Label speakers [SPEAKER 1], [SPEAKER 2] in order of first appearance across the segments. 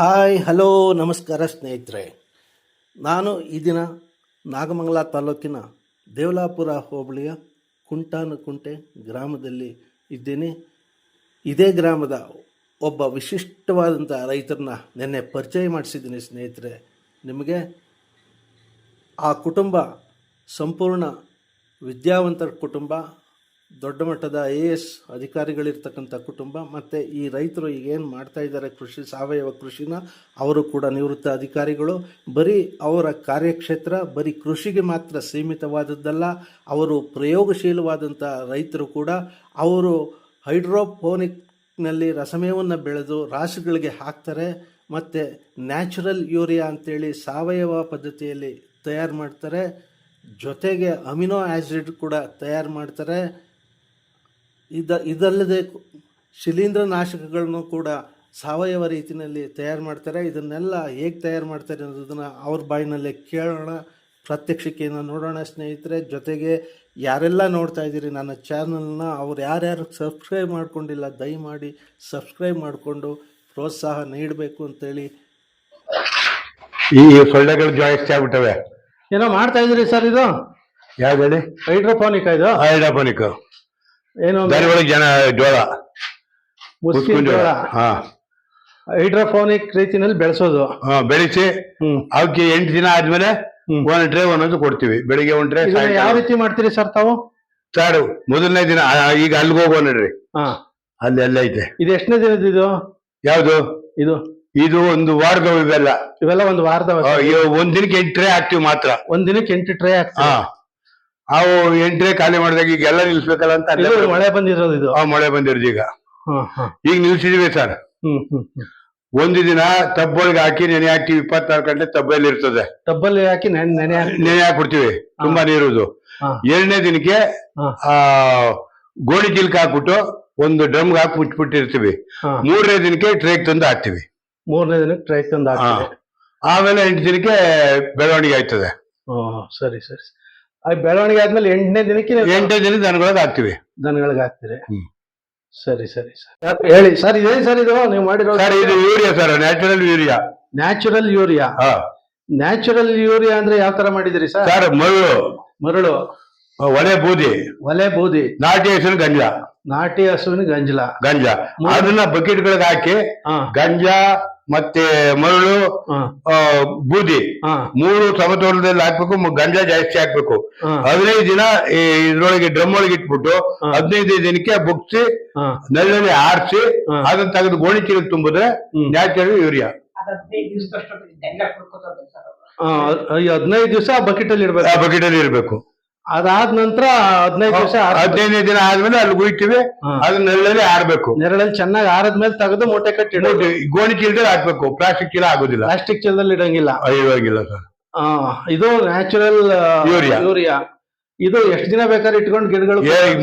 [SPEAKER 1] Hi, hello, ನಮಸ್ಕಾರ ಸ್ನೇಹಿತರೆ. ನಾನು ಈ ದಿನ ನಾಗಮಂಗಲ ತಾಲೂಕಿನ ದೇವಲಾಪುರ ಹೋಬಳಿಯ ಕುಂಟಾನಕುಂಟೆ ಗ್ರಾಮದಲ್ಲಿ ಇದ್ದೇನೆ. ಇದೇ ಗ್ರಾಮದ ಒಬ್ಬ ವಿಶಿಷ್ಟವಾದಂಥ ರೈತರನ್ನ ನಿನ್ನೆ ಪರಿಚಯ ಮಾಡಿಸಿದ್ದೀನಿ ಸ್ನೇಹಿತರೆ. ನಿಮಗೆ ಆ ಕುಟುಂಬ ಸಂಪೂರ್ಣ ವಿದ್ಯಾವಂತರ ಕುಟುಂಬ ದೊಡ್ಡ ಮಟ್ಟದ ಐ ಎ ಎಸ್ ಅಧಿಕಾರಿಗಳಿರ್ತಕ್ಕಂಥ ಕುಟುಂಬ, ಮತ್ತು ಈ ರೈತರು ಈಗ ಏನು ಮಾಡ್ತಾ ಇದ್ದಾರೆ ಕೃಷಿ, ಸಾವಯವ ಕೃಷಿನ, ಅವರು ಕೂಡ ನಿವೃತ್ತ ಅಧಿಕಾರಿಗಳು. ಬರೀ ಅವರ ಕಾರ್ಯಕ್ಷೇತ್ರ, ಬರೀ ಕೃಷಿಗೆ ಮಾತ್ರ ಸೀಮಿತವಾದದ್ದಲ್ಲ, ಅವರು ಪ್ರಯೋಗಶೀಲವಾದಂಥ ರೈತರು ಕೂಡ. ಅವರು ಹೈಡ್ರೋಫೋನಿಕ್ನಲ್ಲಿ ರಸಮೇವನ್ನು ಬೆಳೆದು ರಾಸುಗಳಿಗೆ ಹಾಕ್ತಾರೆ, ಮತ್ತು ನ್ಯಾಚುರಲ್ ಯೂರಿಯಾ ಅಂತೇಳಿ ಸಾವಯವ ಪದ್ಧತಿಯಲ್ಲಿ ತಯಾರು ಮಾಡ್ತಾರೆ. ಜೊತೆಗೆ ಅಮಿನೋ ಆ್ಯಸಿಡ್ ಕೂಡ ತಯಾರು ಮಾಡ್ತಾರೆ. ಇದ ಇದಲ್ಲದೆ ಶಿಲೀಂಧ್ರ ನಾಶಕಗಳನ್ನು ಕೂಡ ಸಾವಯವ ರೀತಿಯಲ್ಲಿ ತಯಾರು ಮಾಡ್ತಾರೆ. ಇದನ್ನೆಲ್ಲ ಹೇಗೆ ತಯಾರು ಮಾಡ್ತಾರೆ ಅನ್ನೋದನ್ನು ಅವ್ರ ಬಾಯಿನಲ್ಲೇ ಕೇಳೋಣ. ಪ್ರಾತ್ಯಕ್ಷಿಕೆಯನ್ನು ನೋಡೋಣ ಸ್ನೇಹಿತರೆ. ಜೊತೆಗೆ ಯಾರೆಲ್ಲ ನೋಡ್ತಾ ಇದ್ದೀರಿ ನನ್ನ ಚಾನಲ್ನ ಅವ್ರು ಯಾರ್ಯಾರು ಸಬ್ಸ್ಕ್ರೈಬ್ ಮಾಡ್ಕೊಂಡಿಲ್ಲ ದಯಮಾಡಿ ಸಬ್ಸ್ಕ್ರೈಬ್ ಮಾಡಿಕೊಂಡು ಪ್ರೋತ್ಸಾಹ ನೀಡಬೇಕು ಅಂತೇಳಿ.
[SPEAKER 2] ಈ ಸೊಳ್ಳೆಗಳು ಜಾಸ್ತಿ ಆಗ್ಬಿಟ್ಟವೆ.
[SPEAKER 1] ಏನೋ ಮಾಡ್ತಾ ಇದ್ದೀರಿ ಸರ್ ಇದು?
[SPEAKER 2] ಯಾವ್ದು ಹೇಳಿ?
[SPEAKER 1] ಹೈಡ್ರೋಪಾನಿಕ್ ಇದು?
[SPEAKER 2] ಹೈಡ್ರೋಪೋನಿಕ್.
[SPEAKER 1] ಏನು
[SPEAKER 2] ಒಳಗೆ ಜನ ಜೋಳ.
[SPEAKER 1] ಮುಸ್ಕಿನ್
[SPEAKER 2] ಹಾ.
[SPEAKER 1] ಹೈಡ್ರೋಫೋನಿಕ್ ರೀತಿನಲ್ಲಿ ಬೆಳೆಸೋದು.
[SPEAKER 2] ಹಾ ಬೆಳೆಸಿ
[SPEAKER 1] ಹ್ಮ್.
[SPEAKER 2] ಅವಕ್ಕೆ ಎಂಟು ದಿನ ಆದ್ಮೇಲೆ. ಒಂದ್ ಟ್ರೇ ಒಂದೊಂದು ಕೊಡ್ತೀವಿ. ಬೆಳಿಗ್ಗೆ ಒಂದ್ ಟ್ರೇ
[SPEAKER 1] ಇದನ್ನ ಯಾವ ರೀತಿ ಮಾಡ್ತೀರಿ ಸರ್ ತಾವು?
[SPEAKER 2] ಸಾರು ಮೊದಲನೇ ದಿನ ಆ, ಈಗ ಅಲ್ಲಿಗೆ ಹೋಗೋ ನೋಡ್ರಿ.
[SPEAKER 1] ಹಾ.
[SPEAKER 2] ಅಲ್ಲಿ ಎಲ್ಲ ಐತೆ.
[SPEAKER 1] ಇದು ಎಷ್ಟನೇ ದಿನದ ಇದು?
[SPEAKER 2] ಯಾವ್ದು?
[SPEAKER 1] ಇದು.
[SPEAKER 2] ಇದು ಒಂದು ವಾರದ ಇವೆಲ್ಲ.
[SPEAKER 1] ಇವೆಲ್ಲ ಒಂದು ವಾರದ
[SPEAKER 2] ಆ, ಇವ್ ಒಂದ್ ದಿನಕ್ಕೆ ಎಂಟು ಟ್ರೇ ಹಾಕ್ತಿವಿ ಮಾತ್ರ.
[SPEAKER 1] ಒಂದ್ ದಿನಕ್ಕೆ ಎಂಟು ಟ್ರೇ
[SPEAKER 2] ಹಾ. ಅವು ಎಂಟು ಟ್ರೇ ಖಾಲಿ ಮಾಡಿದಾಗ ಈಗ ಎಲ್ಲ ನಿಲ್ಸ್ಬೇಕಲ್ಲ ಅಂತ ಅಲ್ಲೇ
[SPEAKER 1] ಇದು ಮಳೆ ಬಂದಿರೋದು ಇದು?
[SPEAKER 2] ಆ, ಮಳೆ ಬಂದಿರೋದು ಈಗ.
[SPEAKER 1] ಹಾ ಹಾ.
[SPEAKER 2] ಈಗ ನಿಲ್ಸಿದೀವಿ ಸರ್.
[SPEAKER 1] ಹ್ಮ್ ಹ್ಮ್ ಹ್ಮ್.
[SPEAKER 2] ಒಂದು ದಿನ ತಬ್ಬೊಳಗೆ ಹಾಕಿ ನೆನೆ ಹಾಕ್ತಿವಿ ಇಪ್ಪತ್ತಾರು ಗಂಟೆ ತಬ್ಬಲ್ಲಿ ಇರ್ತದೆ.
[SPEAKER 1] ಟಬ್ಬಲ್ಲಿ ಹಾಕಿ ನೆನೆ ನೆನೆ ಹಾಕಿ
[SPEAKER 2] ನೆನೆ ಹಾಕ್ಬಿಡ್ತೀವಿ ತುಂಬಾ ನೀರುದು.
[SPEAKER 1] ಹಾ.
[SPEAKER 2] ಎರಡನೇ ದಿನಕ್ಕೆ
[SPEAKER 1] ಹಾ.
[SPEAKER 2] ಆ ಗೋಣಿ ಚಿಲ್ಕ ಹಾಕ್ಬಿಟ್ಟು ಒಂದು ಡ್ರಮ್ಗೆ ಹಾಕಿ ಮುಚ್ಚಿಬಿಟ್ಟಿರ್ತೀವಿ
[SPEAKER 1] ಹಾ.
[SPEAKER 2] ಮೂರನೇ ದಿನಕ್ಕೆ ಟ್ರೇಕ್ ತಂದು ಹಾಕ್ತಿವಿ.
[SPEAKER 1] ಮೂರನೇ ದಿನಕ್ಕೆ ಟ್ರೈ ತಂದು.
[SPEAKER 2] ಆಮೇಲೆ ಎಂಟು ದಿನಕ್ಕೆ ಬೆಳವಣಿಗೆ ಆಯ್ತದೆ.
[SPEAKER 1] ಓ ಸರಿ ಸರಿ. ಆ ಬೆಳವಣಿಗೆ ಆದ್ಮೇಲೆ ಎಂಟನೇ ದಿನಕ್ಕೆ ನೀವು
[SPEAKER 2] ಎಂಟನೇ ದಿನ ದನಗಳಿಗೆ ಹಾಕ್ತಿವಿ.
[SPEAKER 1] ದನಗಳಿಗೆ ಹಾಕ್ತೀರಿ?
[SPEAKER 2] ಹ್ಮ್.
[SPEAKER 1] ಸರಿ ಸರಿ ಸರ್. ಹೇಳಿ? ಸರ್ ಇದೇನು ಸರ್ ಇದು ನೀವು ಮಾಡಿರೋ
[SPEAKER 2] ಸರ್ ಇದು urea sir natural urea.
[SPEAKER 1] Natural urea?
[SPEAKER 2] ಹಾ.
[SPEAKER 1] ನ್ಯಾಚುರಲ್ ಯೂರಿಯಾ ಅಂದ್ರೆ ಯಾವ ತರ ಮಾಡಿದಿರಿ ಸರ್?
[SPEAKER 2] ಸರ್ ಮರಳು.
[SPEAKER 1] ಮರಳು.
[SPEAKER 2] ಒಲೆ ಬೂದಿ.
[SPEAKER 1] ಒಲೆ ಬೂದಿ.
[SPEAKER 2] ನಾಟಿ ಹಸುವಿನ ಗಂಜಾ.
[SPEAKER 1] ನಾಟಿ ಹಸುವಿನ ಗಂಜಲ.
[SPEAKER 2] ಗಂಜಾ.
[SPEAKER 1] ಅದನ್ನ
[SPEAKER 2] ಅದನ್ನ ಬಕೆಟ್ಗಳಿಗೆ ಹಾಕಿ
[SPEAKER 1] ಹಾ.
[SPEAKER 2] ಗಂಜಾ ಮತ್ತೆ ಮರಳು
[SPEAKER 1] ಹಾ.
[SPEAKER 2] ಆ, ಬೂದಿ.
[SPEAKER 1] ಹಾ.
[SPEAKER 2] ಮೂರು ಸಮತೋಲದಲ್ಲಿ ಹಾಕ್ಬೇಕು ಗಂಜಾ ಜಾಸ್ತಿ ಹಾಕ್ಬೇಕು. ಹದಿನೈದು ದಿನ ಈ ಇದ್ರೊಳಗೆ ಡ್ರಮ್ ಒಳಗೆ ಇಟ್ಬಿಟ್ಟು. ಹದಿನೈದು ದಿನಕ್ಕೆ ಬುಕ್ಸಿ
[SPEAKER 1] ನೆಲದಲ್ಲಿ
[SPEAKER 2] ನೆಲ್ಲಲ್ಲಿ ಆರಿಸಿ. ಅದನ್ನ ತೆಗೆದು ಗೋಣಿ ಚೀಲಕ್ಕೆ ತುಂಬಿದ್ರೆ. Natural urea.
[SPEAKER 3] ಹದಿನೈದು
[SPEAKER 1] ಆ, ದಿವಸ ಬಕೆಟ್ ಅಲ್ಲಿ
[SPEAKER 2] ಆ
[SPEAKER 1] ಇಡ್ಬೇಕು
[SPEAKER 2] ಬಕೆಟ್ ಅಲ್ಲಿ ಇರ್ಬೇಕು
[SPEAKER 1] ಅದಾದ ನಂತರ ಹದಿನೈದು ದಿವಸ
[SPEAKER 2] ಹದಿನೈದನೇ ದಿನ ಆದ್ಮೇಲೆ ಅಲ್ಲಿ ಗುಯ್ತೀವಿ ಅದ್ ನೆರಳಲ್ಲಿ ಆರ್ಬೇಕು.
[SPEAKER 1] ನೆರಳಲ್ಲಿ ಚೆನ್ನಾಗಿ ಆರದ್ಮೇಲೆ ತೆಗೆದು ಮೂಟೆ ಕಟ್ಟಿ
[SPEAKER 2] ಗೋಣಿ ಚೀಲದಲ್ಲಿ ಹಾಕ್ಬೇಕು ಪ್ಲಾಸ್ಟಿಕ್ ಚೀಲ ಆಗೋದಿಲ್ಲ.
[SPEAKER 1] ಪ್ಲಾಸ್ಟಿಕ್ ಚೀಲದಲ್ಲಿ ಇಡಂಗಿಲ್ಲ.
[SPEAKER 2] ಇವಾಗಿಲ್ಲ ಸರ್.
[SPEAKER 1] ಇದು ನ್ಯಾಚುರಲ್
[SPEAKER 2] ಯೂರಿಯಾ.
[SPEAKER 1] ಯೂರಿಯಾ. ಇದು ಎಷ್ಟು ದಿನ ಬೇಕಾದ್ರೆ ಇಟ್ಕೊಂಡು ಗಿಡಗಳು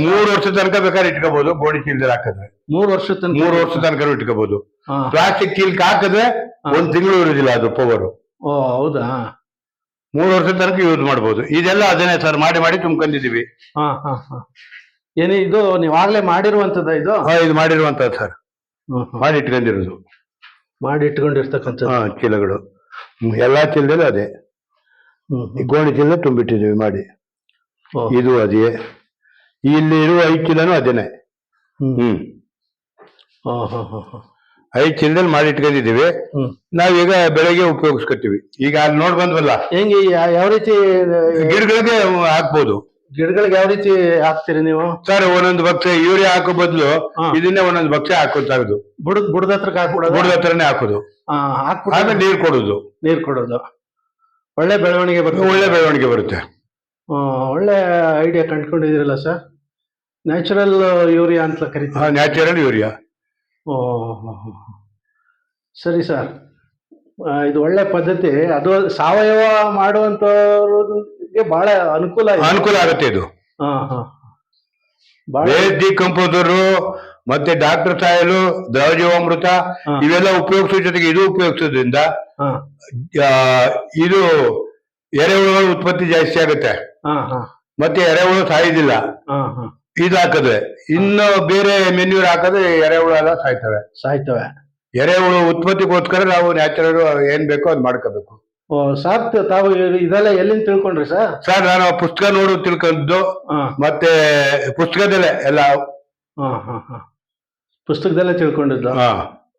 [SPEAKER 2] ಮೂರು ವರ್ಷ ತನಕ ಬೇಕಾದ್ರೆ ಇಟ್ಕೋಬಹುದು ಗೋಣಿ ಚೀಲದಲ್ಲಿ ಹಾಕಿದ್ರೆ.
[SPEAKER 1] ಮೂರು ವರ್ಷ ತನಕ.
[SPEAKER 2] ಮೂರು ವರ್ಷ ತನಕ ಇಟ್ಕೋಬಹುದು. ಪ್ಲಾಸ್ಟಿಕ್ ಚೀಲ್ ಹಾಕಿದ್ರೆ ಒಂದ್ ತಿಂಗಳು ಇರುದಿಲ್ಲ ಅದು ಪವರ್.
[SPEAKER 1] ಓ ಹೌದಾ?
[SPEAKER 2] ಮೂರು ವರ್ಷದ ತನಕ ಯೂಸ್ ಮಾಡಬಹುದು ಇದೆಲ್ಲ ಅದನ್ನೇ ಸರ್ ಮಾಡಿ ಮಾಡಿ ತುಂಬ್ಕೊಂಡಿದೀವಿ
[SPEAKER 1] ಹಾ ಹಾ ಹಾ. ಏನೇ ಇದು ನೀವು ಆಗ್ಲೇ ಮಾಡಿರುವಂತದ ಇದು?
[SPEAKER 2] ಹಾ, ಇದು ಮಾಡಿರುವಂತ ಸರ್. ಮಾಡಿ ಇಟ್ಕೊಂಡಿರೋದು.
[SPEAKER 1] ಮಾಡಿ ಇಟ್ಕೊಂಡಿರ್ತಕ್ಕಂಥ
[SPEAKER 2] ಹಾ ಚೀಲಗಳು. ಹ್ಮ್, ಎಲ್ಲಾ ಚೀಲದಲ್ಲೂ ಅದೇ.
[SPEAKER 1] ಹ್ಮ್,
[SPEAKER 2] ಈ
[SPEAKER 1] ಹ್ಮ್.
[SPEAKER 2] ಗೋಣಿ ಚೀಲ ತುಂಬಿಟ್ಟಿದೀವಿ ಮಾಡಿ.
[SPEAKER 1] ಓ,
[SPEAKER 2] ಇದು ಅದೇ. ಇಲ್ಲಿ ಇರುವ ಐದು ಚೀಲನೂ ಅದೇನೆ.
[SPEAKER 1] ಹ್ಮ್.
[SPEAKER 2] ಹ್ಮ್.
[SPEAKER 1] ಹಾ, ಹಾ, ಹಾ, ಹಾ.
[SPEAKER 2] ಐದು ಚೀಲದಲ್ಲಿ ಮಾಡಿ
[SPEAKER 1] ಇಟ್ಕೊಂಡಿದ್ದೀವಿ.
[SPEAKER 2] ನಾವೀಗ ಬೆಳಗ್ಗೆ ಉಪಯೋಗಿಸ್ಕೊತೀವಿ. ಈಗ ಅಲ್ಲಿ ನೋಡ್ ಬಂದ್ವಲ್ಲ?
[SPEAKER 1] ಹೆಂಗೆ ಯಾ- ಯಾವ ರೀತಿ
[SPEAKER 2] ಗಿಡಗಳಿಗೆ ಹಾಕ್ಬೋದು.
[SPEAKER 1] ಗಿಡಗಳಿಗೆ ಯಾವ ರೀತಿ ಹಾಕ್ತೀರಿ ನೀವು?
[SPEAKER 2] ಸರ್ ಒಂದೊಂದು ಭಕ್ಷ್ಯ ಯೂರಿಯಾ ಹಾಕೋ ಬದಲು
[SPEAKER 1] ಹಾ.
[SPEAKER 2] ಇದನ್ನೇ ಒಂದೊಂದು ಭಕ್ಷ್ಯ ಹಾಕೋತಾಗದು
[SPEAKER 1] ಬುಡದ್ ಬುಡದ ಹತ್ರ ಹಾಕ್ಬಿಡೋದು?
[SPEAKER 2] ಬುಡದ ಹತ್ರನೇ ಹಾಕೋದು.
[SPEAKER 1] ಆ, ಹಾಕ್ಬಿಟ್ಟು
[SPEAKER 2] ಆಮೇಲೆ ನೀರು ಕೊಡೋದು.
[SPEAKER 1] ನೀರ್ ಕೊಡೋದು. ಒಳ್ಳೆ ಬೆಳವಣಿಗೆ ಬರುತ್ತೆ.
[SPEAKER 2] ಒಳ್ಳೆ ಬೆಳವಣಿಗೆ ಬರುತ್ತೆ.
[SPEAKER 1] ಆ, ಒಳ್ಳೆ ಐಡಿಯಾ ಕಂಡ್ಕೊಂಡಿದ್ದೀರಲ್ಲ ಸರ್. ನ್ಯಾಚುರಲ್ ಯೂರಿಯಾ ಅಂತ ಕರಿತೀವಿ.
[SPEAKER 2] Natural urea.
[SPEAKER 1] ಓ. ಸರಿ ಸರ್. ಇದು ಒಳ್ಳೆ ಪದ್ಧತಿ. ಅದು ಸಾವಯವ ಮಾಡುವಂತವ್ರಿಗೆ ಬಹಳ ಅನುಕೂಲ
[SPEAKER 2] ಅನುಕೂಲ ಆಗುತ್ತೆ ಇದು.
[SPEAKER 1] ಹಾ ಹಾ.
[SPEAKER 2] ವೇದಿ ಕಂಪೋಸರು ಮತ್ತೆ ಡಾಕ್ಟರ್ ಸಾಯಲು ದ್ರವಜೀವಾಮೃತ
[SPEAKER 1] ಅಮೃತ
[SPEAKER 2] ಇವೆಲ್ಲ ಉಪಯೋಗಿಸೋ ಜೊತೆಗೆ ಇದು ಉಪಯೋಗಿಸೋದ್ರಿಂದ
[SPEAKER 1] ಹಾ.
[SPEAKER 2] ಇದು ಎರೆಹುಳುಗಳ ಉತ್ಪತ್ತಿ ಜಾಸ್ತಿ ಆಗುತ್ತೆ.
[SPEAKER 1] ಹಾ ಹಾ.
[SPEAKER 2] ಮತ್ತೆ ಎರೆಹುಳು ಸಾಯೋದಿಲ್ಲ
[SPEAKER 1] ಹಾ ಹಾ.
[SPEAKER 2] ಇದು ಹಾಕಿದ್ರೆ ಇನ್ನು ಬೇರೆ ಮೆನ್ಯೂರ್ ಹಾಕದ್ರೆ ಎರೆಹುಳು ಎಲ್ಲ ಸಾಯ್ತವೆ.
[SPEAKER 1] ಸಾಯ್ತವೆ.
[SPEAKER 2] ಎರೆಹುಳು ಉತ್ಪತ್ತಿಗೋಸ್ಕರ ನಾವು ನ್ಯಾಚುರಲ್ ಏನ್ ಬೇಕೋ ಅದ್ ಮಾಡ್ಕೋಬೇಕು.
[SPEAKER 1] ಓ ಸಾರ್ ತಾವು ಇದೆಲ್ಲ ಎಲ್ಲಿಂದ ತಿಳ್ಕೊಂಡ್ರಿ ಸರ್?
[SPEAKER 2] ಸರ್ ನಾನು ಪುಸ್ತಕ ನೋಡು ತಿಳ್ಕೊಂಡು ಮತ್ತೆ ಪುಸ್ತಕದಲ್ಲೇ ಎಲ್ಲ
[SPEAKER 1] ಹಾ ಹಾ ಹಾ. ಪುಸ್ತಕದಲ್ಲೇ ತಿಳ್ಕೊಂಡಿದ್ದು?
[SPEAKER 2] ಹಾ.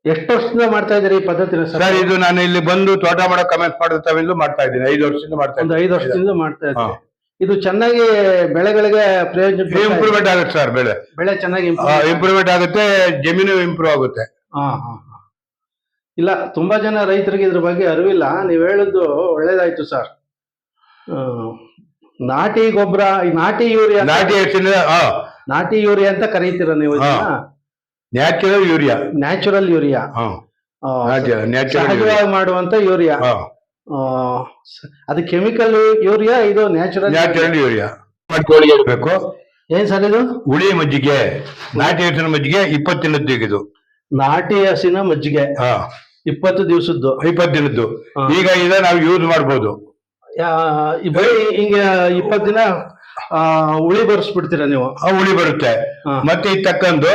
[SPEAKER 1] ಎಷ್ಟು ವರ್ಷದಿಂದ ಮಾಡ್ತಾ ಇದ್ದೀರಿ ಈ ಪದ್ಧತಿನ ಸರ್?
[SPEAKER 2] ಸರ್ ಇದು ನಾನು ಇಲ್ಲಿ ಬಂದು ತೋಟ ಮಾಡೋ ಕಮೆಂಟ್ ಮಾಡಿದ ತಾವಿಂದ ಮಾಡ್ತಾ ಇದ್ದೀನಿ. ಐದು ವರ್ಷದಿಂದ ಮಾಡ್ತಾ
[SPEAKER 1] ಒಂದು
[SPEAKER 2] ಇದ್ದೀನಿ.
[SPEAKER 1] ಐದು ವರ್ಷದಿಂದ ಮಾಡ್ತಾ ಇದ್ದೀರಿ.
[SPEAKER 2] ಹಾ.
[SPEAKER 1] ಇದು ಚೆನ್ನಾಗಿ ಬೆಳೆಗಳಿಗೆ ಪ್ರಯೋಜನ
[SPEAKER 2] ಇಂಪ್ರೂವ್ಮೆಂಟ್ ಆಗುತ್ತೆ ಸರ್ ಬೆಳೆ.
[SPEAKER 1] ಬೆಳೆ ಚೆನ್ನಾಗಿ
[SPEAKER 2] ಇಂಪ್ರೂವ್ಮೆಂಟ್ ಆಗುತ್ತೆ. ಜಮೀನು ಇಂಪ್ರೂವ್ ಆಗುತ್ತೆ.
[SPEAKER 1] ಹಾ ಹಾ. ಇಲ್ಲ ತುಂಬಾ ಜನ ರೈತರಿಗೆ ಇದ್ರ ಬಗ್ಗೆ ಅರಿವಿಲ್ಲ. ನೀವ್ ಹೇಳಿದ್ದು ಒಳ್ಳೇದಾಯ್ತು ಸರ್. ನಾಟಿ ಗೊಬ್ಬರ ನಾಟಿ ಯೂರಿಯಾ
[SPEAKER 2] ನಾಟಿ
[SPEAKER 1] ನಾಟಿ ಯೂರಿಯಾ ಅಂತ ಕರೀತೀರ ನೀವು
[SPEAKER 2] ನ್ಯಾಚುರಲ್ ಯೂರಿಯಾ.
[SPEAKER 1] Natural urea. ಸಹಜವಾಗಿ ಮಾಡುವಂತ ಯೂರಿಯಾ. ಅದು ಕೆಮಿಕಲ್ ಯೂರಿಯಾ ಇದು ನ್ಯಾಚುರಲ್
[SPEAKER 2] ನ್ಯಾಚುರಲ್ ಯೂರಿಯಾ ಕೋಳಿಗೆ ಇರಬೇಕು
[SPEAKER 1] ಏನ್ ಸರ್ ಇದು?
[SPEAKER 2] ಹುಳಿ ಮಜ್ಜಿಗೆ. ನಾಟಿ ಹಸಿನ ಮಜ್ಜಿಗೆ ಇಪ್ಪತ್ತು ದಿನದ್ದು ಈಗ ಇದು.
[SPEAKER 1] ನಾಟಿ ಹಸಿನ ಮಜ್ಜಿಗೆ.
[SPEAKER 2] ಹಾ.
[SPEAKER 1] ಇಪ್ಪತ್ತು ದಿವಸದ್ದು.
[SPEAKER 2] ಇಪ್ಪತ್ತು ದಿನದ್ದು. ಈಗ ಇದ ನಾವು ಯೂಸ್ ಮಾಡ್ಬೋದು.
[SPEAKER 1] ಬರೀ ಹಿಂಗೆ ಇಪ್ಪತ್ತು ದಿನ ಹುಳಿ ಬರ್ಸ್ಬಿಡ್ತೀರಾ ನೀವು?
[SPEAKER 2] ಆ ಹುಳಿ ಬರುತ್ತೆ. ಮತ್ತೆ ಇದು ತಕ್ಕಂದು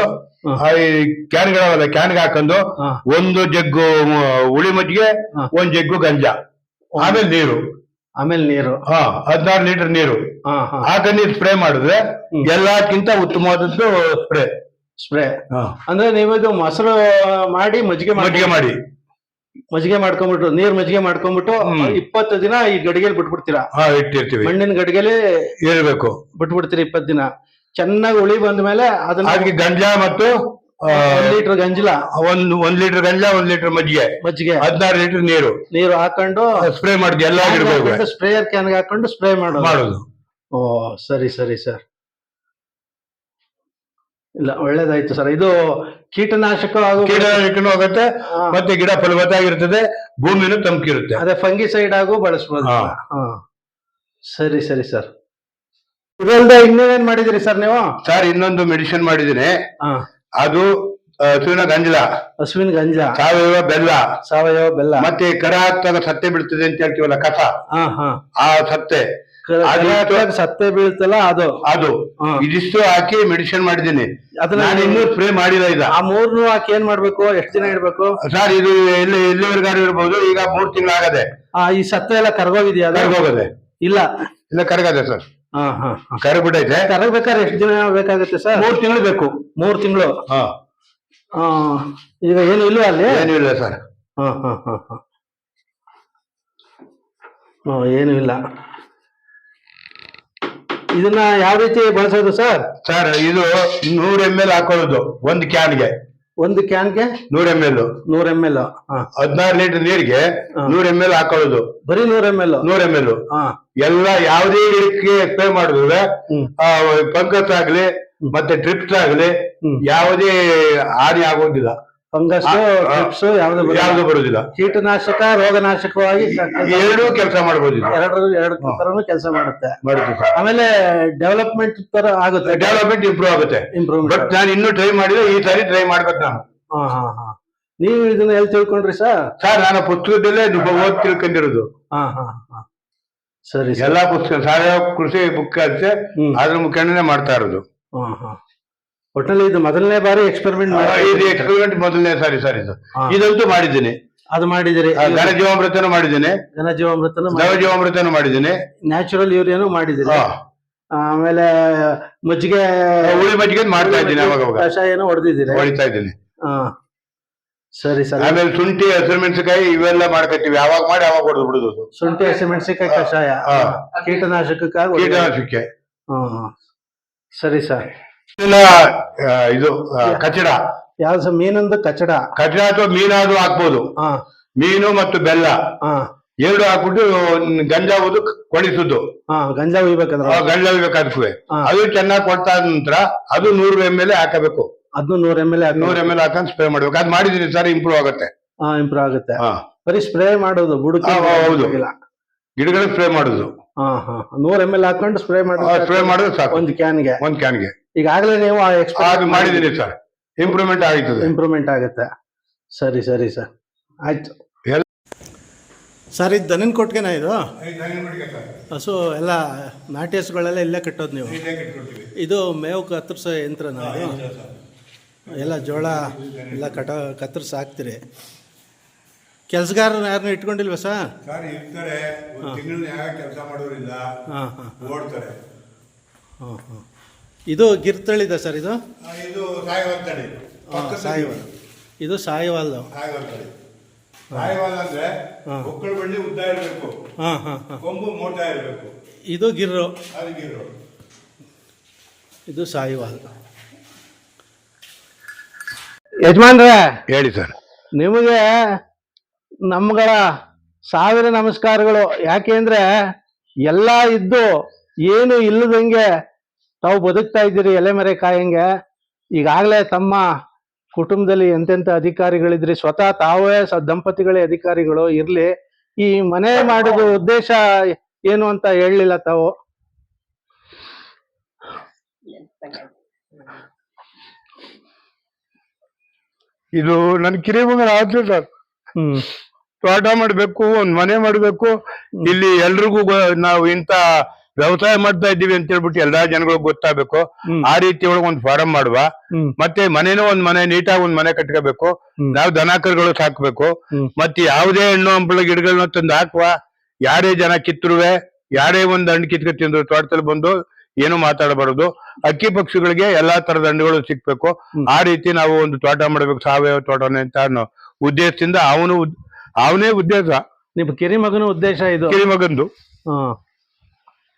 [SPEAKER 2] ಕ್ಯಾನ್ಗಳವಲ್ಲ ಕ್ಯಾನ್ಗೆ ಹಾಕೊಂಡು ಒಂದು ಜಗ್ಗು ಹುಳಿ ಮಜ್ಜಿಗೆ. ಒಂದ್ ಜಗ್ಗು ಗಂಜಾ. ಆಮೇಲೆ ನೀರು.
[SPEAKER 1] ಆಮೇಲೆ ನೀರು.
[SPEAKER 2] ಹಾ ಹದಿನಾರು ಲೀಟರ್ ನೀರು.
[SPEAKER 1] ಹಾ ಹಾ.
[SPEAKER 2] ಆಗ ನೀರು ಸ್ಪ್ರೇ ಮಾಡಿದ್ರೆ. ಎಲ್ಲಕ್ಕಿಂತ ಉತ್ತಮವಾದದ್ದು ಸ್ಪ್ರೇ.
[SPEAKER 1] ಸ್ಪ್ರೇ. ಅಂದ್ರೆ ನೀವು ಇದು ಮೊಸರು ಮಾಡಿ ಮಜ್ಜಿಗೆ ಮಾಡಿ
[SPEAKER 2] ಮಜ್ಜಿಗೆ ಮಾಡಿ.
[SPEAKER 1] ಮಜ್ಜಿಗೆ ಮಾಡ್ಕೊಂಡ್ಬಿಟ್ಟು ನೀರ್ ಮಜ್ಜಿಗೆ ಮಾಡ್ಕೊಂಡ್ಬಿಟ್ಟು
[SPEAKER 2] ಹ್ಮ್.
[SPEAKER 1] ಇಪ್ಪತ್ತು ದಿನ ಈ ಗಡಿಗೆಲಿ ಬಿಟ್ಬಿಡ್ತೀರಾ?
[SPEAKER 2] ಹಾ ಇಟ್ಟಿರ್ತೀವಿ.
[SPEAKER 1] ಮಣ್ಣಿನ ಗಡಿಗೆಲಿ
[SPEAKER 2] ಇರಬೇಕು.
[SPEAKER 1] ಬಿಟ್ಬಿಡ್ತೀರಿ ಇಪ್ಪತ್ತು ದಿನ. ಚೆನ್ನಾಗಿ ಉಳಿ ಬಂದ ಮೇಲೆ ಅದನ್ನ
[SPEAKER 2] ಅದಕ್ಕೆ ಗಂಜಾ ಮತ್ತು
[SPEAKER 1] ಲೀಟರ್ ಗಂಜಲ?
[SPEAKER 2] ಒಂದ್ ಒಂದ್ ಲೀಟರ್ ಗಂಜಲ ಒಂದ್ ಲೀಟರ್ ಮಜ್ಜಿಗೆ.
[SPEAKER 1] ಮಜ್ಜಿಗೆ.
[SPEAKER 2] ಹದಿನಾರು ಲೀಟರ್ ನೀರು.
[SPEAKER 1] ನೀರು ಹಾಕೊಂಡು
[SPEAKER 2] ಸ್ಪ್ರೇ ಮಾಡಿದ್ವಿ ಎಲ್ಲ
[SPEAKER 1] ಸ್ಪ್ರೇಯರ್ ಕ್ಯಾನ್ ಹಾಕೊಂಡು ಸ್ಪ್ರೇ ಮಾಡೋದು.
[SPEAKER 2] ಮಾಡೋದು.
[SPEAKER 1] ಓ ಸರಿ ಸರಿ ಸರ್. ಇಲ್ಲ ಒಳ್ಳೇದಾಯ್ತು ಸರ್. ಇದು ಕೀಟನಾಶಕ
[SPEAKER 2] ಕೀಟನಾಶಕನೂ ಆಗುತ್ತೆ. ಮತ್ತೆ ಗಿಡ ಫಲವತ್ತಾಗಿರ್ತದೆ ಭೂಮಿನೂ ತಂಪಿರುತ್ತೆ.
[SPEAKER 1] ಅದೇ ಫಂಗಿಸೈಡ್ ಆಗು ಬಳಸ್ಬೋದು. ಸರಿ ಸರಿ ಸರ್. ಇದಲ್ದೆ ಇನ್ನೇನ್ ಮಾಡಿದಿರಿ ಸರ್ ನೀವು?
[SPEAKER 2] ಸರ್ ಇನ್ನೊಂದು ಮೆಡಿಸಿನ್ ಮಾಡಿದೀನಿ
[SPEAKER 1] ಹಾ.
[SPEAKER 2] ಅದು ಹಸುವಿನ ಗಂಜಲ.
[SPEAKER 1] ಹಸುವಿನ ಗಂಜ
[SPEAKER 2] ಸಾವಯವ ಬೆಲ್ಲ.
[SPEAKER 1] ಸಾವಯವ ಬೆಲ್ಲ.
[SPEAKER 2] ಮತ್ತೆ ಕರ ಹಾಕ್ತಾಗ ಸತ್ತೆ ಬೀಳ್ತದೆ ಅಂತ ಹೇಳ್ತೀವಲ್ಲ ಕಸ.
[SPEAKER 1] ಹಾ ಹಾ.
[SPEAKER 2] ಆ ಸತ್ತೆ.
[SPEAKER 1] ಕ-
[SPEAKER 2] ಅದು
[SPEAKER 1] ಕರೆ ಸತ್ತೆ ಬೀಳ್ತಲ್ಲ ಅದು.
[SPEAKER 2] ಅದು.
[SPEAKER 1] ಹಾ.
[SPEAKER 2] ಇದಿಷ್ಟು ಹಾಕಿ ಮೆಡಿಸಿನ್ ಮಾಡಿದ್ದೀನಿ.
[SPEAKER 1] ಅದನ್ನ
[SPEAKER 2] ನಾನು ಇನ್ನೂ ಸ್ಪ್ರೇ ಮಾಡಿಲ್ಲ ಇದ
[SPEAKER 1] ಆ ಮೂರ್ನು ಹಾಕಿ ಏನ್ ಮಾಡ್ಬೇಕು? ಎಷ್ಟ್ ದಿನ ಇಡ್ಬೇಕು?
[SPEAKER 2] ಸರ್ ಇದು ಎಲ್ಲಿ ಎಲ್ಲಿವರೆಗಾರು ಇರ್ಬೋದು. ಈಗ ಮೂರ್ ತಿಂಗಳಾಗದೆ.
[SPEAKER 1] ಆ ಈ ಸತ್ತೆ ಎಲ್ಲ ಕರ್ಗೋಗಿದ್ಯಾ ಅದು?
[SPEAKER 2] ಕರ್ಗೋಗದೆ.
[SPEAKER 1] ಇಲ್ಲ.
[SPEAKER 2] ಇಲ್ಲ ಕರಗದೆ ಸರ್.
[SPEAKER 1] ಹಾ ಹಾ.
[SPEAKER 2] ಕರಗ್ಬಿಟ್ಟೈತೆ
[SPEAKER 1] ಕರಗ್ಬೇಕಾದ್ರೆ ಎಷ್ಟು ದಿನ ಬೇಕಾಗುತ್ತೆ ಸರ್?
[SPEAKER 2] ಮೂರು ತಿಂಗಳು ಬೇಕು.
[SPEAKER 1] ಮೂರು ತಿಂಗಳು?
[SPEAKER 2] ಹಾ.
[SPEAKER 1] ಈಗ ಏನು ಇಲ್ಲ ಅಲ್ಲಿ?
[SPEAKER 2] ಏನೂ ಇಲ್ಲ ಸರ್.
[SPEAKER 1] ಹಾ ಹಾ ಹಾ ಹಾ. ಹ್ಮ್, ಏನು ಇಲ್ಲ. ಇದನ್ನ ಯಾವ ರೀತಿ ಬಳಸೋದು ಸರ್?
[SPEAKER 2] ಸರ್ ಇದು ನೂರ್ ಎಂ ಎಲ್ ಹಾಕೊಳ್ಳೋದು ಒಂದು ಕ್ಯಾನ್ಗೆ
[SPEAKER 1] ಒಂದು ಕ್ಯಾನ್ಗೆ?
[SPEAKER 2] ನೂರ್ ಎಂ ಎಲ್
[SPEAKER 1] ನೂರ್ ಎಂ ಎಲ್
[SPEAKER 2] ಹದಿನಾರು ಲೀಟರ್ ನೀರಿಗೆ. ನೂರ್ ಎಂ ಎಲ್ ಹಾಕೊಳ್ಳೋದು.
[SPEAKER 1] ಬರೀ ನೂರ್ ಎಂ ಎಲ್
[SPEAKER 2] ನೂರ್ ಎಂ ಎಲ್
[SPEAKER 1] ಹಾ.
[SPEAKER 2] ಎಲ್ಲ ಯಾವುದೇ ಇದಕ್ಕೆ ಸ್ಪ್ರೇ ಮಾಡಿದ್ರೆ ಪಂಕಸ್ ಆಗ್ಲಿ ಮತ್ತೆ ಟ್ರಿಪ್ಸ್ ಆಗ್ಲಿ. ಯಾವುದೇ ಹಾನಿ ಆಗೋದಿಲ್ಲ.
[SPEAKER 1] ಫಂಗಸ್. ಟ್ರಿಪ್ಸ್ ಯಾವ್ದು
[SPEAKER 2] ಬರುದಿಲ್ಲ.
[SPEAKER 1] ಕೀಟನಾಶಕ ರೋಗನಾಶಕವಾಗಿ
[SPEAKER 2] ಎರಡು ಕೆಲಸ ಮಾಡಬಹುದು
[SPEAKER 1] ಎರಡು ಎರಡು ತರನು ಕೆಲಸ ಮಾಡುತ್ತೆ.
[SPEAKER 2] ಮಾಡುತ್ತೆ
[SPEAKER 1] ಆಮೇಲೆ ಡೆವಲಪ್ಮೆಂಟ್ ತರ ಆಗುತ್ತೆ.
[SPEAKER 2] ಡೆವಲಪ್ಮೆಂಟ್ ಇಂಪ್ರೂವ್ ಆಗುತ್ತೆ.
[SPEAKER 1] ಇಂಪ್ರೂವ್ಮೆಂಟ್
[SPEAKER 2] ಬಟ್ ನಾನು ಇನ್ನೂ ಟ್ರೈ ಮಾಡಿಲ್ಲ. ಈ ಸಾರಿ ಟ್ರೈ ಮಾಡ್ಬೇಕು ನಾನು.
[SPEAKER 1] ಹಾ ಹಾ ಹಾ. ನೀವು ಇದನ್ನ ಎಲ್ಲಿ ತಿಳ್ಕೊಂಡ್ರಿ ಸರ್?
[SPEAKER 2] ಸರ್ ನಾನು ಪುಸ್ತಕದಲ್ಲೇ ಹೋಗಿ ಓದ್ ತಿಳ್ಕೊಂಡಿರೋದು.
[SPEAKER 1] ಹಾ ಹಾ ಹಾ. ಸರಿ
[SPEAKER 2] ಎಲ್ಲಾ ಪುಸ್ತಕ ಸಾವಯವ ಕೃಷಿ ಬುಕ್
[SPEAKER 1] ಹ್ಮ್.
[SPEAKER 2] ಅದ್ರ ಮುಖಂಡನೇ ಮಾಡ್ತಾ ಇರೋದು.
[SPEAKER 1] ಹಾ ಹಾ. ಒಟ್ಟಲ್ಲಿ ಇದು ಮೊದಲನೇ ಬಾರಿ ಎಕ್ಸ್ಪೆರಿಮೆಂಟ್
[SPEAKER 2] ಇದು ಎಕ್ಸ್ಪೆರಿಮೆಂಟ್ ಮೊದಲನೇ ಸಾರಿ ಸರ್ ಇದು
[SPEAKER 1] ಹಾ.
[SPEAKER 2] ಇದಂತೂ ಮಾಡಿದ್ದೀನಿ.
[SPEAKER 1] ಅದು ಮಾಡಿದಿರಿ
[SPEAKER 2] ಆ, ಘನಜೀವಾಮೃತನೂ ಮಾಡಿದ್ದೀನಿ.
[SPEAKER 1] ಘನಜೀವಾಮೃತನು
[SPEAKER 2] ದ್ರವಜೀವಾಮೃತನೂ ಮಾಡಿದ್ದೀನಿ.
[SPEAKER 1] ನ್ಯಾಚುರಲ್ ಯೂರಿಯಾನು ಮಾಡಿದಿರಿ ಆಮೇಲೆ ಮಜ್ಜಿಗೆ
[SPEAKER 2] ಹುಳಿ ಮಜ್ಜಿಗೆ ಮಾಡ್ತಾ ಇದ್ದೀನಿ ಅವಾಗ
[SPEAKER 1] ಕಷಾಯನ ಹೊಡೆದಿದ್ದೀರಿ.
[SPEAKER 2] ಹೊಡಿತಾ ಇದ್ದೀನಿ.
[SPEAKER 1] ಹಾ. ಸರಿ ಸರಿ.
[SPEAKER 2] ಆಮೇಲೆ ಶುಂಠಿ ಹಸಿರು ಮೆಣಸಿನಕಾಯಿ ಇವೆಲ್ಲ ಮಾಡ್ಕೊತೀವಿ ಯಾವಾಗ ಮಾಡಿ ಯಾವಾಗ ಹೊಡೆದು ಬಿಡುದು.
[SPEAKER 1] ಶುಂಠಿ ಹಸಿಮೆಣಸಿನಕಾಯಿ ಕಷಾಯ.
[SPEAKER 2] ಹಾ.
[SPEAKER 1] ಕೀಟನಾಶಕಕ್ಕಾಗಿ.
[SPEAKER 2] ಕೀಟನಾಶಕಕ್ಕೆ.
[SPEAKER 1] ಹ್ಮ್ ಹ್ಮ್. ಸರಿ ಸರ್.
[SPEAKER 2] ಇದು ಕಚಡ.
[SPEAKER 1] ಯಾವ್ದು ಸರ್? ಮೀನೊಂದು ಕಚಡ?
[SPEAKER 2] ಕಚಡ ಅಥವಾ ಮೀನಾದ್ರೂ ಹಾಕ್ಬೋದು.
[SPEAKER 1] ಹಾ
[SPEAKER 2] ಮೀನು ಮತ್ತು ಬೆಲ್ಲ.
[SPEAKER 1] ಹಾ
[SPEAKER 2] ಎರಡು ಹಾಕ್ಬಿಟ್ಟು ಗಂಜಾ ಊದು
[SPEAKER 1] ಕೊಡಿಸುದು. ಗಂಜಾ ಉಯ್ಬೇಕಂದ್ರ
[SPEAKER 2] ಆ ಗಂಜಾ ಬೇಕಾದ್ಕುವೆ
[SPEAKER 1] ಹಾ.
[SPEAKER 2] ಅದು ಚೆನ್ನಾಗಿ ಕೊಡ್ತಾ ನಂತರ ಅದು ನೂರು ಎಂ ಎಲ್ ಹಾಕಬೇಕು.
[SPEAKER 1] ಅದು ನೂರ್ ಎಂ ಎಲ್
[SPEAKER 2] ನೂರ್ ಎಂ ಎಲ್ ಹಾಕೊಂಡು ಸ್ಪ್ರೇ ಮಾಡ್ಬೇಕು. ಅದ್ ಮಾಡಿದೀನಿ ಸರ್ ಇಂಪ್ರೂವ್ ಆಗುತ್ತೆ.
[SPEAKER 1] ಇಂಪ್ರೂವ್ ಆಗುತ್ತೆ. ಬರೀ ಸ್ಪ್ರೇ ಮಾಡೋದು ಬುಡಕ್ಕೆ
[SPEAKER 2] ಹೌದು. ಗಿಡಗಳಿಗೆ ಸ್ಪ್ರೇ ಮಾಡುದು.
[SPEAKER 1] ಹಾ ಹಾ. ನೂರ್ ಎಂ ಎಲ್ ಹಾಕೊಂಡು ಸ್ಪ್ರೇ ಮಾಡೋದು
[SPEAKER 2] ಸ್ಪ್ರೇ ಮಾಡಿದ್ರೆ ಸಾಕು.
[SPEAKER 1] ಒಂದು ಕ್ಯಾನ್ಗೆ
[SPEAKER 2] ಒಂದ್ ಕ್ಯಾನ್ಗೆ
[SPEAKER 1] ಈಗಾಗಲೇ ನೀವು
[SPEAKER 2] ಅದು ಮಾಡಿದೀನಿ ಸರ್ ಇಂಪ್ರೂವ್ಮೆಂಟ್ ಆಗುತ್ತದೆ
[SPEAKER 1] ಇಂಪ್ರೂವ್ಮೆಂಟ್ ಆಗುತ್ತೆ. ಸರಿ ಸರಿ ಸರ್ ಆಯ್ತು. ಸರ್ ಇದು ದನಿನ ಕೊಟ್ಟಿಗೆನಾ ಇದು ಹಸು ಎಲ್ಲ ನಾಟಿ ಹಸುಗಳೆಲ್ಲ ಇಲ್ಲೇ ಕಟ್ಟೋದು ನೀವು? ಇದು ಮೇವು ಕತ್ತರಿಸೋ ಯಂತ್ರ ನಾವು ಎಲ್ಲ ಜೋಳ ಎಲ್ಲ ಕಟ ಕತ್ತರಿಸಿ ಹಾಕ್ತೀರಿ ಕೆಲಸಗಾರನ ಯಾರನ್ನ ಇಟ್ಕೊಂಡಿಲ್ವಾ ಸರ್
[SPEAKER 4] ಸರ್ ಇರ್ತಾರೆ. ಒಂದು ತಿಂಗಳು ಯಾವ ಕೆಲಸ ಮಾಡೋರಿಲ್ಲ.
[SPEAKER 1] ಹಾಂ ಹಾಂ.
[SPEAKER 4] ಓಡ್ತಾರೆ.
[SPEAKER 1] ಹಾಂ ಹಾಂ. ಇದು ಗಿರ್ತಳಿದ ಸರ್ ಇದು?
[SPEAKER 4] ಇದು
[SPEAKER 1] ಸಾಯಿವಾಲ್. ಇದು ಸಾಯಿವಾಲ್ದು
[SPEAKER 4] ಸಾಯವಂತಡಿ ಸಾಯವಾಲ ಅಂದ್ರೆ
[SPEAKER 1] ಹಾ.
[SPEAKER 4] ಒಕ್ಕಳ ಬಳ್ಳಿ ಉದ್ದ ಇರಬೇಕು.
[SPEAKER 1] ಹಾಂ ಹಾಂ ಹಾಂ.
[SPEAKER 4] ಕೊಂಬು ಮೋಟಾ ಇರಬೇಕು.
[SPEAKER 1] ಇದು ಗಿರ್ರು. ಇದು ಸಾಯಿವಾಲ್. ಯಜಮಾನ್ರೆ
[SPEAKER 2] ಹೇಳಿ ಸರ್.
[SPEAKER 1] ನಿಮಗೆ ನಮ್ಗಳ ಸಾವಿರ ನಮಸ್ಕಾರಗಳು. ಯಾಕೆಂದ್ರೆ ಎಲ್ಲ ಇದ್ದು ಏನು ಇಲ್ಲದಂಗೆ ತಾವು ಬದುಕ್ತಾ ಇದ್ದೀರಿ ಎಲೆಮರೆ ಕಾಯಂಗೆ. ಈಗಾಗಲೇ ತಮ್ಮ ಕುಟುಂಬದಲ್ಲಿ ಎಂತೆಂಥ ಅಧಿಕಾರಿಗಳಿದ್ರಿ ಸ್ವತಃ ತಾವೇ ಸ ದಂಪತಿಗಳೇ ಅಧಿಕಾರಿಗಳು ಇರ್ಲಿ. ಈ ಮನೆ ಮಾಡಿದ ಉದ್ದೇಶ ಏನು ಅಂತ ಹೇಳಲಿಲ್ಲ ತಾವು?
[SPEAKER 2] ಇದು ನನ್ನ ಕಿರಿಮಗನ ಆದ್ರೆ ಸರ್. ತೋಟ ಮಾಡ್ಬೇಕು ಒಂದ್ ಮನೆ ಮಾಡ್ಬೇಕು. ಇಲ್ಲಿ ಎಲ್ರಿಗೂ ನಾವು ಇಂತ ವ್ಯವಸಾಯ ಮಾಡ್ತಾ ಇದ್ದೀವಿ ಅಂತ ಹೇಳ್ಬಿಟ್ಟು ಎಲ್ಲಾ ಜನಗಳು ಗೊತ್ತಾಗಬೇಕು. ಆ ರೀತಿ ಒಳಗೆ ಒಂದ್ ಫಾರಂ ಮಾಡುವ. ಮತ್ತೆ ಮನೇನೂ ಒಂದ್ ಮನೆ ನೀಟಾಗಿ ಒಂದ್ ಮನೆ ಕಟ್ಕೋಬೇಕು. ನಾವು ದನ ಕರುಗಳು ಸಾಕ್ಬೇಕು. ಮತ್ತೆ ಯಾವುದೇ ಹಣ್ಣು ಹಂಪಳ ಗಿಡಗಳನ್ನ ತಂದು ಹಾಕುವ. ಯಾರೇ ಜನ ಕಿತ್ತರುವೆ ಯಾರೇ ಒಂದ್ ಹಣ್ಣು ಕಿತ್ಕೊ ತಿಂದ್ರು ತೋಟದಲ್ಲಿ ಬಂದು ಏನು ಮಾತಾಡಬಾರದು. ಅಕ್ಕಿ ಪಕ್ಷಿಗಳಿಗೆ ಎಲ್ಲಾ ತರದ ಹಣ್ಣುಗಳು ಸಿಕ್ಬೇಕು. ಆ ರೀತಿ ನಾವು ಒಂದು ತೋಟ ಮಾಡ್ಬೇಕು ಸಾವಯವ ತೋಟ ಅಂತ ಅನ್ನೋ ಉದ್ದೇಶದಿಂದ ಅವನು ಅವನೇ ಉದ್ದೇಶ.
[SPEAKER 1] ನಿಮ್ಮ ಕಿರಿಮಗನ ಉದ್ದೇಶ ಇದು.
[SPEAKER 2] ಕಿರಿಮಗಂದು.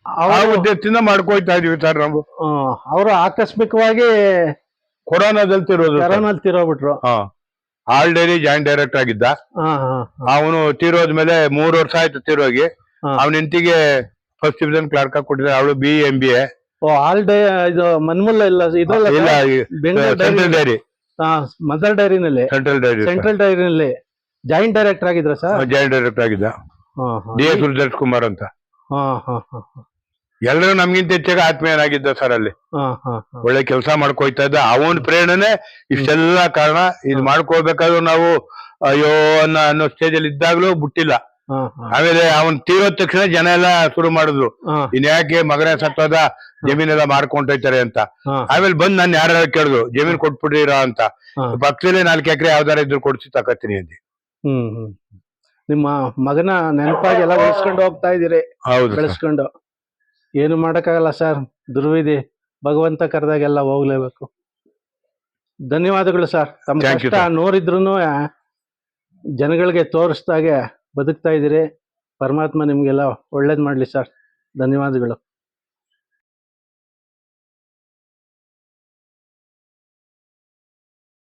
[SPEAKER 2] ಆ ಉದ್ದೇಶದಿಂದ ಮಾಡ್ಕೊಯ್ತಾ ಇದೀವಿ ಸರ್ ನಾವು.
[SPEAKER 1] ಅವರು ಆಕಸ್ಮಿಕವಾಗಿ
[SPEAKER 2] ಕೊರೋನಾದಲ್ಲಿ ತಿರೋದು
[SPEAKER 1] ಕೊರೋನಾದಲ್ಲಿ ತೀರೋಗ್ಬಿಟ್ರು.
[SPEAKER 2] ಹಾ. ಆಲ್ ಡೈರಿ ಜಾಯಿಂಟ್ ಡೈರೆಕ್ಟರ್ ಆಗಿದ್ದ.
[SPEAKER 1] ಹಾ ಹಾ
[SPEAKER 2] ಅವನು ತೀರೋದ್ಮೇಲೆ ಮೂರು ವರ್ಷ ಆಯ್ತು ತೀರೋಗಿ. ಅವನ ಹೆಂಡತಿಗೆ ಫಸ್ಟ್ ಡಿವಿಷನ್ ಕ್ಲಾರ್ಕ್ ಕೊಟ್ಟಿದ್ದಾರೆ. ಅವಳು B M B A
[SPEAKER 1] O all day ಇದು ಮನ್ಮುಲ್ಲ ಇಲ್ಲ
[SPEAKER 2] ಸೆಂಟ್ರಲ್
[SPEAKER 1] ಡೈರಿ ಮದರ್ ಡೈರಿನಲ್ಲಿ
[SPEAKER 2] ಸೆಂಟ್ರಲ್ ಡೈರಿ
[SPEAKER 1] ಸೆಂಟ್ರಲ್ ಡೈರಿನಲ್ಲಿ ಜಾಯಿಂಟ್ ಡೈರೆಕ್ಟರ್ ಆಗಿದ್ರ ಸರ್?
[SPEAKER 2] ಜಾಯಿಂಟ್ ಡೈರೆಕ್ಟರ್ ಆಗಿದ್ದ. ಡಿ ಎಸ್ ಕುಮಾರ್ ಅಂತ.
[SPEAKER 1] ಹಾ ಹಾ ಹಾ.
[SPEAKER 2] ಎಲ್ಲರೂ ನಮ್ಗಿಂತ ಹೆಚ್ಚಾಗಿ ಆತ್ಮೀಯನಾಗಿದ್ದ ಸರ್ ಅಲ್ಲಿ. ಒಳ್ಳೆ ಕೆಲಸ ಮಾಡ್ಕೊಯ್ತಾ ಇದ್ದ. ಅವನ ಪ್ರೇರಣೆ ಇಷ್ಟೆಲ್ಲ ಕಾರಣ ಇದು ಮಾಡ್ಕೋಬೇಕಾದ್ರೂ ನಾವು ಅಯ್ಯೋ ಅನ್ನೋ ಅನ್ನೋ ಸ್ಟೇಜ್ ಅಲ್ಲಿ ಇದ್ದಾಗ್ಲೂ ಬಿಟ್ಟಿಲ್ಲ. ಆಮೇಲೆ ಅವನ್ ತೀರೋ ತಕ್ಷಣ ಜನ ಎಲ್ಲ ಶುರು ಮಾಡಿದ್ರು.
[SPEAKER 1] ಇನ್ಯಾಕೆ
[SPEAKER 2] ಇನ್ ಯಾಕೆ ಮಗನೇ ಸತ್ತೋದ? ಜಮೀನೆಲ್ಲ ಮಾರ್ಕೊಂಡೋಯ್ತಾರೆ ಅಂತ. ಆಮೇಲೆ ಬಂದ್ ನಾನು ಯಾರು ಕೇಳಿದ್ರು ಜಮೀನ್ ಕೊಟ್ಬಿಟ್ಟಿರಾ ಅಂತ. ಪಕ್ಕದಲ್ಲೇ ನಾಲ್ಕು ಎಕರೆ ಯಾವ್ದಾರ ಇದ್ರು ಕೊಡ್ಸಿ ತಕತ್ತೀನಿ ಅಂತ
[SPEAKER 1] ಹ್ಮ್ ಹ್ಮ್. ನಿಮ್ಮ ಮಗನ ನೆನಪಾಗಿ ಎಲ್ಲ ಬೆಳೆಸ್ಕೊಂಡು ಹೋಗ್ತಾ ಇದೀರಿ
[SPEAKER 2] ಹೌದು.
[SPEAKER 1] ಬೆಳೆಸ್ಕೊಂಡು. ಏನು ಮಾಡೋಕ್ಕಾಗಲ್ಲ ಸರ್ ದುರ್ವಿಧಿ. ಭಗವಂತ ಕರೆದಾಗೆಲ್ಲ ಹೋಗ್ಲೇಬೇಕು. ಧನ್ಯವಾದಗಳು ಸರ್ ತಮ್ಮ
[SPEAKER 2] Thank you,
[SPEAKER 1] ಕಷ್ಟ
[SPEAKER 2] ನೋಡಿದ್ರು
[SPEAKER 1] ನೋರಿದ್ರು ಜನಗಳಿಗೆ ತೋರಿಸ್ದಾಗೆ ಬದುಕ್ತಾ ಇದ್ದೀರಿ. ಪರಮಾತ್ಮ ನಿಮಗೆಲ್ಲ ಒಳ್ಳೇದು ಮಾಡಲಿ ಸರ್ ಧನ್ಯವಾದಗಳು.